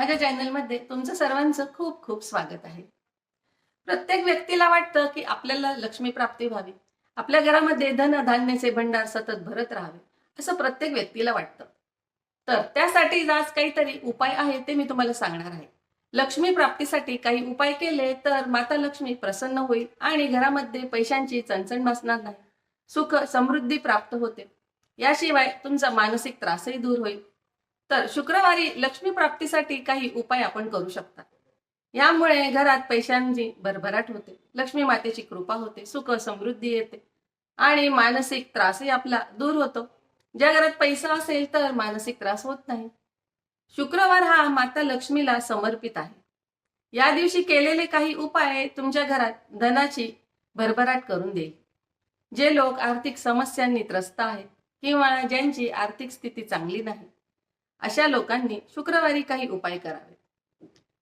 माझ्या चॅनलमध्ये तुमचं सर्वांचं खूप खूप स्वागत आहे. प्रत्येक व्यक्तीला वाटतं की आपल्याला लक्ष्मी प्राप्ती व्हावी. आपल्या घरामध्ये धन धान्याचे भंडार सतत भरत राहावे असं प्रत्येक व्यक्तीला वाटतं. तर त्यासाठी आज काहीतरी उपाय आहे ते मी तुम्हाला सांगणार आहे. लक्ष्मी प्राप्तीसाठी काही उपाय केले तर माता लक्ष्मी प्रसन्न होईल आणि घरामध्ये पैशांची चणचण बसणार नाही. सुख समृद्धी प्राप्त होते. याशिवाय तुमचा मानसिक त्रासही दूर होईल. तर शुक्रवारी लक्ष्मी प्राप्तीसाठी काही उपाय आपण करू शकता. यामुळे घरात पैशांची भरभराट होते. लक्ष्मी मातेची कृपा होते. सुख समृद्धी येते. आणि मानसिक त्रासही आपला दूर होतो. ज्या घरात पैसा असेल तर मानसिक त्रास होत नाही. शुक्रवार हा माता लक्ष्मीला समर्पित आहे. या दिवशी केलेले काही उपाय तुमच्या घरात धनाची भरभराट करून देईल. जे लोक आर्थिक समस्यांनी त्रस्त आहेत किंवा ज्यांची आर्थिक स्थिती चांगली नाही. अशा लोकांनी शुक्रवारी काही उपाय करावे.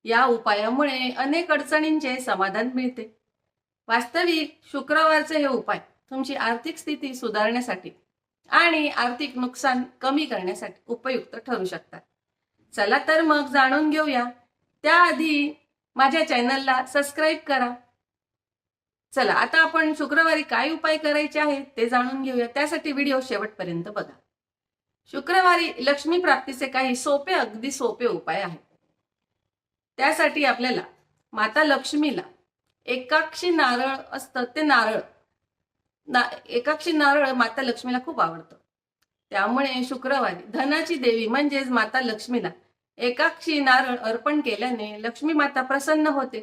या उपायामुळे अनेक अडचणींचे समाधान मिळते. वास्तविक शुक्रवारचे हे उपाय तुमची आर्थिक स्थिती सुधारण्यासाठी आणि आर्थिक नुकसान कमी करण्यासाठी उपयुक्त ठरू शकतात. चला तर मग जाणून घेऊया. त्याआधी माझ्या चॅनलला सबस्क्राईब करा. चला आता आपण शुक्रवारी काय उपाय करायचे आहेत ते जाणून घेऊया. त्यासाठी व्हिडिओ शेवटपर्यंत बघा. शुक्रवारी लक्ष्मी प्राप्तीचे काही सोपे अगदी सोपे उपाय आहेत. त्यासाठी आपल्याला माता लक्ष्मीला एकाक्षी नारळ असतं ते नारळ. ना एकाक्षी नारळ माता लक्ष्मीला खूप आवडतं. त्यामुळे शुक्रवारी धनाची देवी म्हणजेच माता लक्ष्मीला एकाक्षी नारळ अर्पण केल्याने लक्ष्मी माता प्रसन्न होते.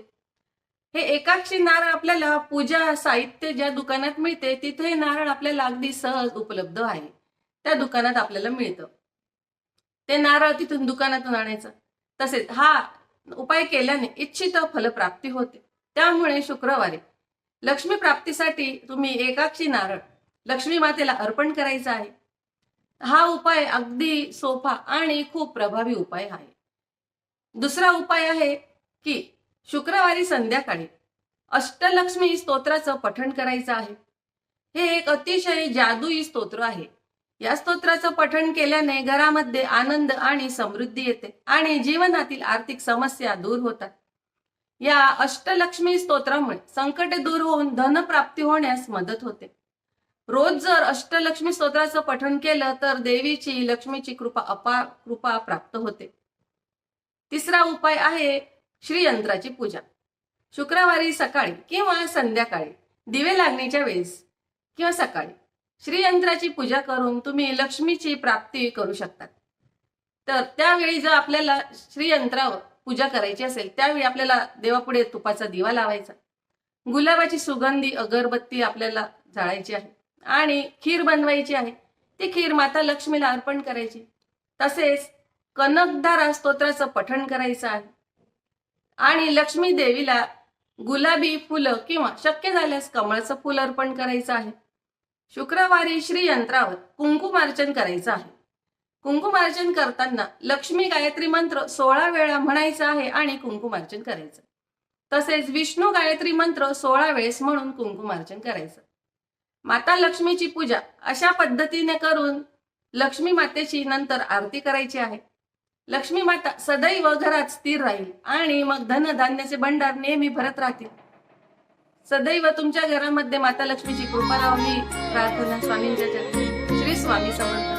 हे एकाक्षी नारळ आपल्याला पूजा साहित्य ज्या दुकानात मिळते तिथे नारळ आपल्याला अगदी सहज उपलब्ध आहे. त्या दुकानात आपल्याला मिळतं. ते नारळ तिथून दुकानातून आणायचं. तसेच हा उपाय केल्याने इच्छित फलप्राप्ती होते. त्यामुळे शुक्रवारी लक्ष्मी प्राप्तीसाठी तुम्ही एकाक्षी नारळ लक्ष्मी मातेला अर्पण करायचा आहे. हा उपाय अगदी सोपा आणि खूप प्रभावी उपाय आहे. दुसरा उपाय आहे की शुक्रवारी संध्याकाळी अष्टलक्ष्मी स्तोत्राचं पठण करायचं आहे. हे एक अतिशय जादुई स्तोत्र आहे. या स्तोत्राचं पठण केल्याने घरामध्ये आनंद आणि समृद्धी येते आणि जीवनातील आर्थिक समस्या दूर होतात. या अष्टलक्ष्मी स्तोत्रामुळे संकटे दूर होऊन धनप्राप्ती होण्यास मदत होते. रोज जर अष्टलक्ष्मी स्तोत्राचं पठण केलं तर देवीची लक्ष्मीची कृपा अपार कृपा प्राप्त होते. तिसरा उपाय आहे श्रीयंत्राची पूजा. शुक्रवारी सकाळी किंवा संध्याकाळी दिवे लागण्याच्या वेळेस किंवा सकाळी श्रीयंत्राची पूजा करून तुम्ही लक्ष्मीची प्राप्ती करू शकतात. तर त्यावेळी जर आपल्याला श्रीयंत्रावर पूजा करायची असेल त्यावेळी आपल्याला देवापुढे तुपाचा दिवा लावायचा. गुलाबाची सुगंधी अगरबत्ती आपल्याला जाळायची आहे आणि खीर बनवायची आहे. ती खीर माता लक्ष्मीला अर्पण करायची. तसेच कनकधारा स्तोत्राचं पठण करायचं आहे. आणि लक्ष्मी देवीला गुलाबी फुलं किंवा शक्य झाल्यास कमळाचं फुल अर्पण करायचं आहे. शुक्रवारी श्री यंत्रावर कुंकुमार्चन करायचं आहे. कुंकुमार्चन करताना लक्ष्मी गायत्री मंत्र सोळा वेळा म्हणायचा आहे आणि कुंकुमार्चन करायचं. तसेच विष्णू गायत्री मंत्र सोळा वेळेस म्हणून कुंकुमार्चन करायचं. माता लक्ष्मीची पूजा अशा पद्धतीने करून लक्ष्मी मातेची नंतर आरती करायची आहे. लक्ष्मी माता सदैव घरात स्थिर राहील आणि मग धनधान्याचे भंडार नेहमी भरत राहतील. सदैव तुमच्या घरामध्ये माता लक्ष्मीची कृपा राहावी. प्रार्थना स्वामींच्या चरणी. श्री स्वामी समर्थ.